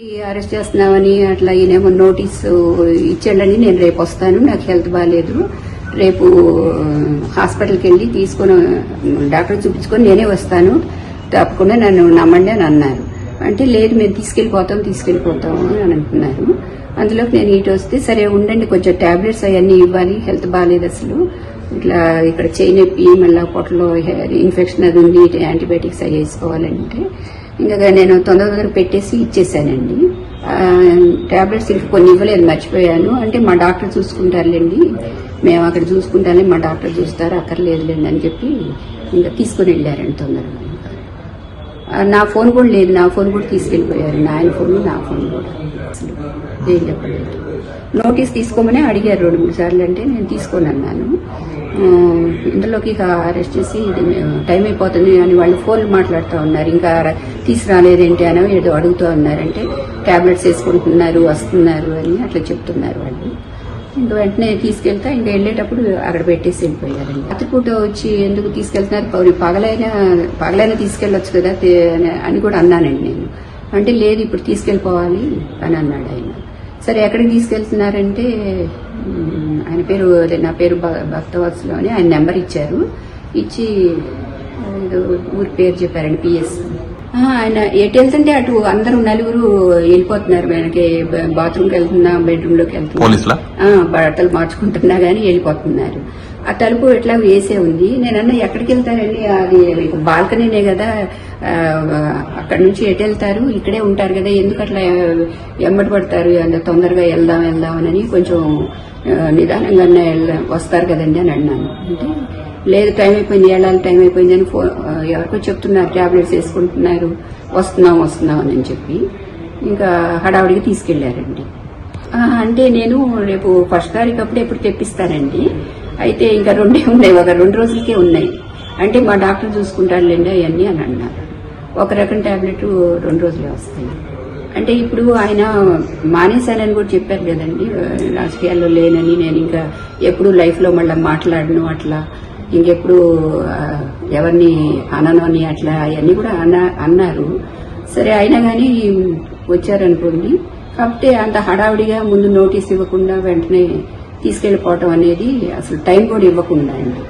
Arrest చేస్తున్నామని అట్లా ఈయనేమో నోటీసు ఇచ్చాడని నేను రేపు వస్తాను నాకు హెల్త్ బాగాలేదు రేపు హాస్పిటల్కి వెళ్ళి తీసుకొని డాక్టర్ చూపించుకొని నేనే వస్తాను. తప్పకుండా నన్ను నమ్మండి అని అన్నారు. అంటే లేదు మేము తీసుకెళ్ళిపోతాం తీసుకెళ్ళిపోతాం అని అంటున్నారు. అందులోకి నేను ఇటు వస్తే సరే ఉండండి కొంచెం టాబ్లెట్స్ అవన్నీ ఇవ్వాలి హెల్త్ బాగాలేదు అసలు. ఇట్లా ఇక్కడ చేయి నొప్పి మళ్ళీ పొట్టలో ఇన్ఫెక్షన్ అది ఉంది యాంటీబయాటిక్స్ అవి వేసుకోవాలంటే. ఇంకా నేను తొందర తొందర పెట్టేసి ఇచ్చేసానండి. ట్యాబ్లెట్స్ ఇంకా కొన్ని ఇవ్వలేదు మర్చిపోయాను. అంటే మా డాక్టర్ చూసుకుంటారులేండి. మేము అక్కడ చూసుకుంటానే మా డాక్టర్ చూస్తారు అక్కర్లేదులేండి అని చెప్పి ఇంకా తీసుకుని వెళ్ళారండి తొందరగా నా ఫోన్ కూడా లేదు నా ఫోన్ కూడా తీసుకెళ్ళిపోయారు. నా ఆయన ఫోన్ నా ఫోన్ కూడా. అసలు ఏం చెప్పలేదు. నోటీస్ తీసుకోమని అడిగారు రెండు మూడు సార్లు అంటే నేను తీసుకోను అన్నాను. ఇందులోకి ఇక అరెస్ట్ చేసి టైం అయిపోతుంది అని వాళ్ళు ఫోన్ మాట్లాడుతూ ఉన్నారు. ఇంకా తీసుకురాలేదేంటి అని ఏదో అడుగుతూ ఉన్నారంటే టాబ్లెట్స్ వేసుకుంటున్నారు వస్తున్నారు అని అట్లా చెప్తున్నారు వాళ్ళు. ఇంకా వెంటనే తీసుకెళ్తా ఇంకా వెళ్ళేటప్పుడు అక్కడ పెట్టేసి వెళ్ళిపోయారండి. రాత్రిపూట వచ్చి ఎందుకు తీసుకెళ్తున్నారు? పౌరి పగలైనా పగలైనా తీసుకెళ్ళొచ్చు కదా అని కూడా అన్నానండి నేను. అంటే లేదు ఇప్పుడు తీసుకెళ్ళిపోవాలి అని అన్నాడు ఆయన. సరే ఎక్కడికి తీసుకెళ్తున్నారంటే ఆయన పేరు నా పేరు భ- భక్తవత్సలో అని ఆయన నెంబర్ ఇచ్చారు. ఇచ్చి ఊరి పేరు చెప్పారండి పిఎస్ ఆయన ఎటు వెళ్తుంటే అటు అందరూ నలుగురు వెళ్ళిపోతున్నారు. వెనక బాత్రూమ్కి వెళ్తున్నా బెడ్రూమ్లోకి వెళ్తున్నా బట్టలు మార్చుకుంటున్నా గానీ వెళ్ళిపోతున్నారు. ఆ తలుపు ఎట్లా వేసే ఉంది. నేనన్నా ఎక్కడికి వెళ్తారండి? అది బాల్కనీనే కదా. అక్కడ నుంచి ఎటు వెళ్తారు? ఇక్కడే ఉంటారు కదా. ఎందుకు అట్లా ఎమ్మటి పడతారు? అంత తొందరగా వెళ్దాం వెళ్దామని కొంచెం ఆ, నిదానంగానే వెళ్ళ- వస్తారు కదండి అని అన్నాను. అంటే లేదు టైం అయిపోయింది వెళ్ళాలి టైం అయిపోయింది అని ఫోన్ ఎవరికో చెప్తున్నారు టాబ్లెట్స్ వేసుకుంటున్నారు వస్తున్నాం వస్తున్నాం అని చెప్పి. ఇంకా హడావుడికి తీసుకెళ్ళారండి అంటే నేను రేపు ఫస్ట్ తారీఖు అప్పుడు ఎప్పుడు తెప్పిస్తానండి. అయితే ఇంకా రెండే ఉన్నాయి ఒక రెండు రోజులకే ఉన్నాయి. అంటే మా డాక్టర్ చూసుకుంటారులేండి అవన్నీ అని అన్నారు. ఒక రకం టాబ్లెట్ రెండు రోజులే వస్తాయి. అంటే ఇప్పుడు ఆయన మానేశానని కూడా చెప్పారు కదండి రాజకీయాల్లో లేనని నేను ఇంకా ఎప్పుడు లైఫ్లో మళ్ళీ మాట్లాడను అట్లా. ఇంకెప్పుడు ఎవరిని అననోని అట్లా అవన్నీ కూడా అన్న అన్నారు. సరే అయినా కానీ వచ్చారనుకోండి. కాబట్టి అంత హడావిడిగా ముందు నోటీస్ ఇవ్వకుండా వెంటనే తీసుకెళ్ళిపోవటం అనేది అసలు టైం కూడా ఇవ్వకుండా అండి.